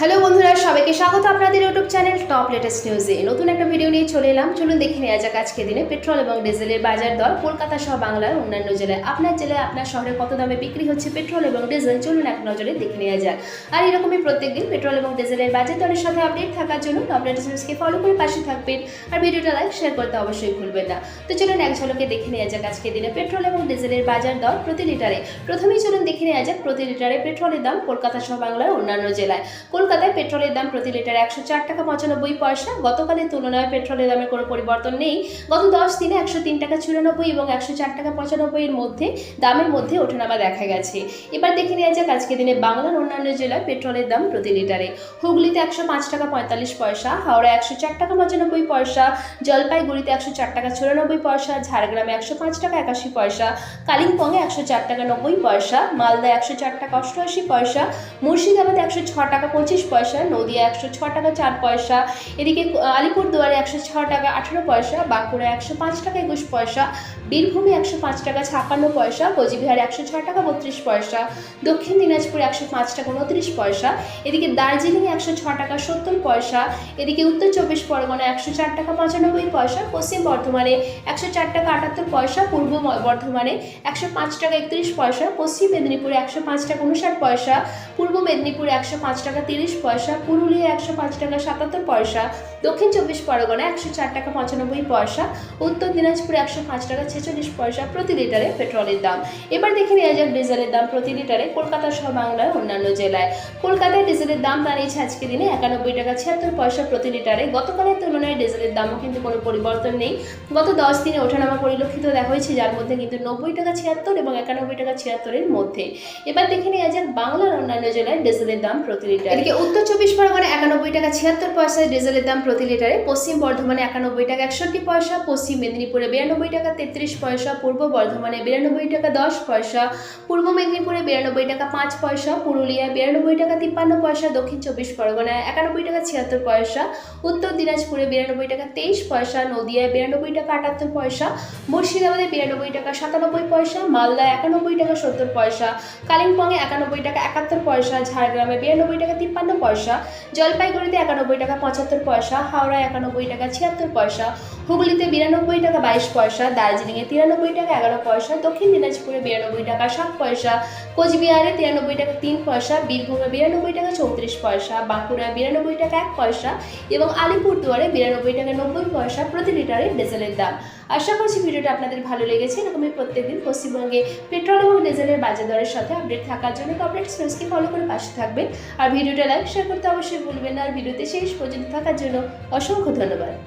Hello বন্ধুরা, সবাইকে স্বাগত আপনাদের ইউটিউব চ্যানেল টপ লেটেস্ট নিউজে নতুন একটা ভিডিও নিয়ে চলে এলাম। চলুন দেখে নেওয়া যাক আজকে দিনে পেট্রোল এবং ডিজেলের বাজার দর। কলকাতা সহ বাংলার অন্যান্য জেলায়। আপনার জেলায়, আপনার শহরে কত দামে বিক্রি হচ্ছে পেট্রোল এবং ডিজেল চলুন এক নজরে দেখে নেওয়া যাক। আর এরকমই প্রত্যেকদিন পেট্রোল এবং ডিজেলের বাজার দরের সাথে আপডেট থাকার জন্য টপ লেটেস্ট নিউজকে ফলো করে পাশে থাকবেন। আর ভিডিওটা লাইক শেয়ার করতে অবশ্যই ভুলবেন না। তো চলুন এক ঝলকে দেখে নেওয়া যাক আজকে দিনে পেট্রোল এবং ডিজেলের বাজার দর প্রতি লিটারে। প্রথমেই চলুন দেখে নেওয়া যাক প্রতি লিটারে পেট্রোলের দাম কলকাতা সহ বাংলার অন্যান্য জেলায়। কলকাতায় পেট্রোলের দাম প্রতি লিটার একশো চার টাকা পঁচানব্বই পয়সা। গতকালের তুলনায় পেট্রোলের দামের কোনো পরিবর্তন নেই। গত দশ দিনে একশো তিন টাকা চুরানব্বই এবং একশো চার টাকা পঁচানব্বই এর মধ্যে দামের মধ্যে ওঠানামা দেখা গেছে। এবার দেখে নেওয়া যাক আজকে দিনে বাংলার অন্যান্য জেলায় পেট্রোলের দাম প্রতি লিটারে। হুগলিতে একশো পাঁচ টাকা পঁয়তাল্লিশ পয়সা হাওড়া একশো চার টাকা পঁচানব্বই পয়সা, জলপাইগুড়িতে একশো চার টাকা চুরানব্বই পয়সা, ঝাড়গ্রামে একশো পাঁচ টাকা একাশি পয়সা, কালিম্পংয়ে একশো চার টাকা নব্বই পয়সা মালদা একশো চার টাকা অষ্টআশি পয়সা, মুর্শিদাবাদে একশো ছ টাকা পঁচিশ পয়সা, নদিয়া একশো ছ টাকা, চার পয়সা, এদিকে আলিপুরদুয়ারে একশো ছ টাকা, আঠেরো পয়সা বাঁকুড়া একশো পাঁচ টাকা, একুশ পয়সা, বীরভূমে একশো পাঁচ টাকা, ছাপ্পান্ন পয়সা, কোচবিহার একশো ছ টাকা, বত্রিশ পয়সা, দক্ষিণ দিনাজপুর একশো পাঁচ টাকা, উনত্রিশ পয়সা, এদিকে দার্জিলিংয়ে একশো ছ টাকা, সত্তর পয়সা, এদিকে উত্তর চব্বিশ পরগনা একশো চার টাকা, পঁচানব্বই পয়সা, পশ্চিম বর্ধমানে একশো চার টাকা, আটাত্তর পয়সা, পূর্ব বর্ধমানে একশো পাঁচ টাকা, একত্রিশ পয়সা, পশ্চিম মেদিনীপুরে একশো পাঁচ টাকা, উনষাট পয়সা, পূর্ব মেদিনীপুরে একশো পাঁচ টাকা, তিরিশ পয়সা, পুরুলিয়া একশো পাঁচ টাকা, সাতাত্তর পয়সা, দক্ষিণ চব্বিশ পরগনা একশো চার টাকা, পঁচানব্বই পয়সা, উত্তর দিনাজপুরে একশো পাঁচ টাকা, ছেচল্লিশ পয়সা প্রতি লিটারে পেট্রোলের দাম। এবার দেখে নেওয়া যাক ডিজেলের দাম প্রতি লিটারে কলকাতা সহ বাংলার অন্যান্য জেলায়। কলকাতায় ডিজেলের দাম দাঁড়িয়েছে আজকে দিনে একানব্বই টাকা, ছিয়াত্তর পয়সা প্রতি লিটারে। গতকালের তুলনায় ডিজেলের দামও কিন্তু কোনো পরিবর্তন নেই। গত দশ দিনে ওঠানামা পরিলক্ষিত দেখা হয়েছে, যার মধ্যে কিন্তু নব্বই টাকা ছিয়াত্তর এবং একানব্বই টাকা ছিয়াত্তরের মধ্যে। এবার দেখে নেওয়া যাক বাংলার অন্যান্য জেলায় ডিজেলের দাম প্রতি লিটার। এদিকে উত্তর চব্বিশ পরগনা একানব্বই টাকা ছিয়াত্তর পয়সা, ডিজেলের দাম প্রতি লিটারে। পশ্চিম বর্ধমানে একানব্বই টাকা একষট্টি পয়সা, পশ্চিম মেদিনীপুরে বিরানব্বই টাকা তেত্রিশ পয়সা, পূর্ব বর্ধমানে বিরানব্বই টাকা দশ পয়সা, পূর্ব মেদিনীপুরে বিরানব্বই টাকা পাঁচ পয়সা, পুরুলিয়ায় বিরানব্বই টাকা তিপ্পান্ন পয়সা, দক্ষিণ চব্বিশ পরগনায় একানব্বই টাকা ছিয়াত্তর পয়সা, উত্তর দিনাজপুরে বিরানব্বই টাকা তেইশ পয়সা, নদিয়ায় বিরানব্বই টাকা আটাত্তর পয়সা, মুর্শিদাবাদে বিরানব্বই টাকা সাতানব্বই পয়সা, মালদায় একানব্বই টাকা সত্তর পয়সা, কালিম্পংয়ে একানব্বই টাকা একাত্তর পয়সা, ঝাড়গ্রামে বিরানব্বই টাকা তিপ্পান্ন পয়সা জলপাইগুড়িতে একানব্বই টাকা পঁচাত্তর পয়সা হাওড়ায় একানব্বই টাকা ছিয়াত্তর পয়সা হুগলিতে বিরানব্বই টাকা বাইশ পয়সা, দার্জিলিংয়ে তিরানব্বই টাকা এগারো পয়সা, দক্ষিণ দিনাজপুরে বিরানব্বই টাকা সাত পয়সা, কোচবিহারে তিরানব্বই টাকা তিন পয়সা, বীরভূমে বিরানব্বই টাকা চৌত্রিশ পয়সা, বাঁকুড়ায় বিরানব্বই টাকা এক পয়সা এবং আলিপুরদুয়ারে বিরানব্বই টাকা নব্বই পয়সা প্রতি লিটারে ডিজেলের দাম। আশা করছি ভিডিওটা আপনাদের ভালো লেগেছে। এরকমই প্রত্যেকদিন পশ্চিমবঙ্গে পেট্রোল এবং ডিজেলের বাজার দরের সাথে আপডেট থাকার জন্য আপডেট নিউজকে ফলো করে পাশে থাকবেন। আর ভিডিওটা লাইক, শেয়ার করতে অবশ্যই ভুলবেন না। আর ভিডিওতে শেষ পর্যন্ত থাকার জন্য অসংখ্য ধন্যবাদ।